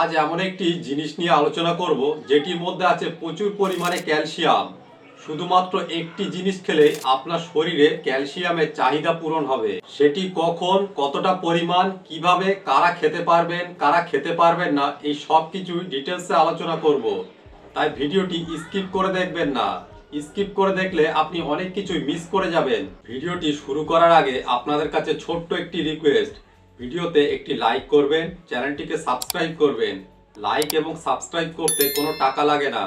আজ এমন একটি জিনিস নিয়ে আলোচনা করব, যেটির মধ্যে আছে প্রচুর পরিমাণে ক্যালসিয়াম। শুধুমাত্র একটি জিনিস খেলে আপনার শরীরে ক্যালসিয়ামের চাহিদা পূরণ হবে। সেটি কখন, কতটা পরিমাণ, কীভাবে, কারা খেতে পারবেন, কারা খেতে পারবেন না, এই সব কিছু ডিটেলসে আলোচনা করব। তাই ভিডিওটি স্কিপ করে দেখবেন না। স্কিপ করে দেখলে আপনি অনেক কিছুই মিস করে যাবেন। ভিডিওটি শুরু করার আগে আপনাদের কাছে ছোট্ট একটি রিকোয়েস্ট ভিডিওতে একটি লাইক করবেন, চ্যানেলটিকে সাবস্ক্রাইব করবেন। লাইক এবং সাবস্ক্রাইব করতে কোনো টাকা লাগে না।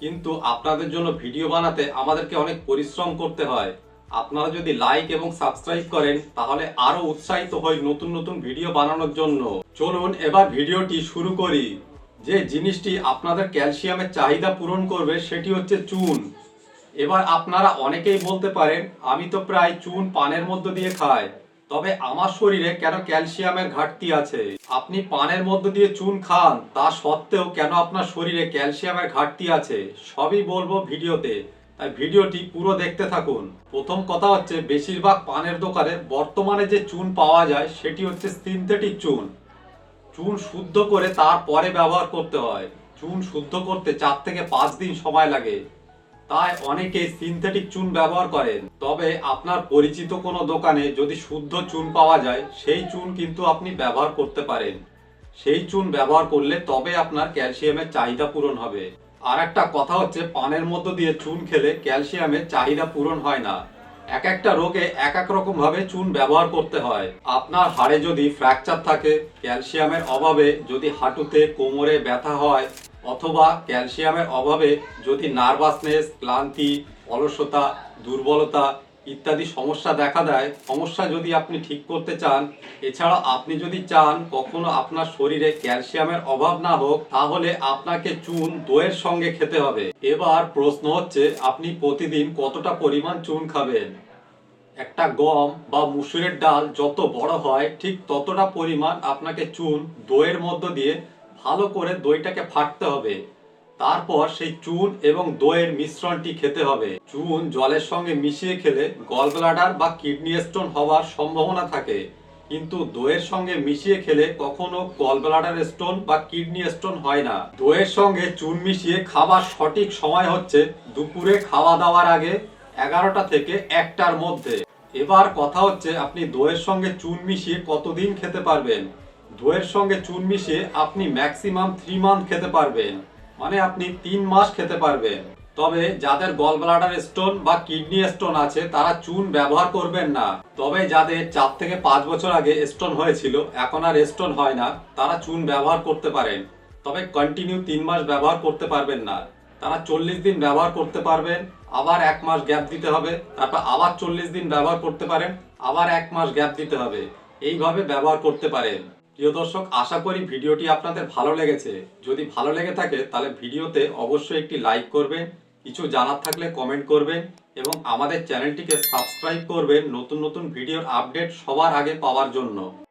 কিন্তু আপনাদের জন্য ভিডিও বানাতে আমাদেরকে অনেক পরিশ্রম করতে হয়। আপনারা যদি লাইক এবং সাবস্ক্রাইব করেন, তাহলে আরও উৎসাহিত হই নতুন নতুন ভিডিও বানানোর জন্য। চলুন এবার ভিডিওটি শুরু করি। যে জিনিসটি আপনাদের ক্যালসিয়ামের চাহিদা পূরণ করবে, সেটি হচ্ছে চুন। এবার আপনারা অনেকেই বলতে পারেন, আমি তো প্রায় চুন পানের মধ্য দিয়ে খাই। তবে আমার শরীরে কেন ক্যালসিয়ামের ঘাটতি আছে? আপনি পানের মধ্য দিয়ে চুন খান, তা সত্ত্বেও কেন আপনার শরীরে ক্যালসিয়ামের ঘাটতি আছে? সবই বলব ভিডিওতে। তাই ভিডিওটি পুরো দেখতে থাকুন। প্রথম কথা হচ্ছে, বেশিরভাগ পানের দোকানে বর্তমানে যে চুন পাওয়া যায়, সেটি হচ্ছে সিনথেটিক চুন। চুন শুদ্ধ করে তারপরে ব্যবহার করতে হয়। চুন শুদ্ধ করতে চার থেকে পাঁচ দিন সময় লাগে। তাই অনেকে সিনথেটিক চুন ব্যবহার করেন। তবে আপনার পরিচিত কোনো দোকানে যদি শুদ্ধ চুন পাওয়া যায়, সেই চুন কিন্তু আপনি ব্যবহার করতে পারেন। সেই চুন ব্যবহার করলে তবে আপনার ক্যালসিয়ামের চাহিদা পূরণ হবে। আর একটা কথা হচ্ছে, পানের মধ্য দিয়ে চুন খেলে ক্যালসিয়ামের চাহিদা পূরণ হয় না। এক একটা রোগে এক এক রকম ভাবে চুন ব্যবহার করতে হয়। আপনার হাড়ে যদি ফ্র্যাকচার থাকে, ক্যালসিয়ামের অভাবে যদি হাঁটুতে কোমরে ব্যথা হয় অথবা ক্যালসিয়ামের অভাবে যদি নার্ভাসনেস ক্লান্তি, অলসতা, দুর্বলতা ইত্যাদি সমস্যা দেখা দেয়, সমস্যা যদি আপনি ঠিক করতে চান, এছাড়া আপনি যদি চান কখনো আপনার শরীরে ক্যালসিয়ামের অভাব না হোক, তাহলে আপনাকে চুন দইয়ের সঙ্গে খেতে হবে। এবার প্রশ্ন হচ্ছে, আপনি প্রতিদিন কতটা পরিমাণ চুন খাবেন? একটা গম বা মুসুরের ডাল যত বড় হয়, ঠিক ততটা পরিমাণ আপনাকে চুন দইয়ের মধ্য দিয়ে ভালো করে দইটাকে ফাটতে হবে। তারপর সেই চুন এবং দইয়ের মিশ্রণটি খেতে হবে। চুন জলের সঙ্গে মিশিয়ে খেলে গল ব্লাডার বা কিডনি স্টোন হওয়ার সম্ভাবনা থাকে। কিন্তু দইয়ের সঙ্গে মিশিয়ে খেলে কখনো গল ব্লাডার স্টোন বা কিডনি স্টোন হয় না। দইয়ের সঙ্গে চুন মিশিয়ে খাবার সঠিক সময় হচ্ছে দুপুরে খাওয়া দাওয়ার আগে এগারোটা থেকে একটার মধ্যে। এবার কথা হচ্ছে আপনি দইয়ের সঙ্গে চুন মিশিয়ে কতদিন খেতে পারবেন। দইয়ের সঙ্গে চুন মিশিয়ে আপনি ম্যাক্সিমাম থ্রি মান্থ খেতে পারবেন। মানে আপনি তিন মাস খেতে পারবেন। তবে যাদের গল ব্লাডার স্টোন বা কিডনি স্টোন আছে, তারা চুন ব্যবহার করবেন না। তবে যাদের চার থেকে পাঁচ বছর আগে স্টোন হয়েছিল, এখন আর স্টোন হয় না, তারা চুন ব্যবহার করতে পারেন। তবে কন্টিনিউ তিন মাস ব্যবহার করতে পারবেন না। তারা চল্লিশ দিন ব্যবহার করতে পারবেন, আবার এক মাস গ্যাপ দিতে হবে, তারপর আবার চল্লিশ দিন ব্যবহার করতে পারেন, আবার এক মাস গ্যাপ দিতে হবে। এইভাবে ব্যবহার করতে পারেন। প্রিয় দর্শক, আশা করি ভিডিওটি আপনাদের ভালো লেগেছে। যদি ভালো লেগে থাকে, তাহলে ভিডিওতে অবশ্যই একটি লাইক করবেন, কিছু জানার থাকলে কমেন্ট করবেন এবং আমাদের চ্যানেলটিকে সাবস্ক্রাইব করবেন নতুন নতুন ভিডিওর আপডেট সবার আগে পাওয়ার জন্য।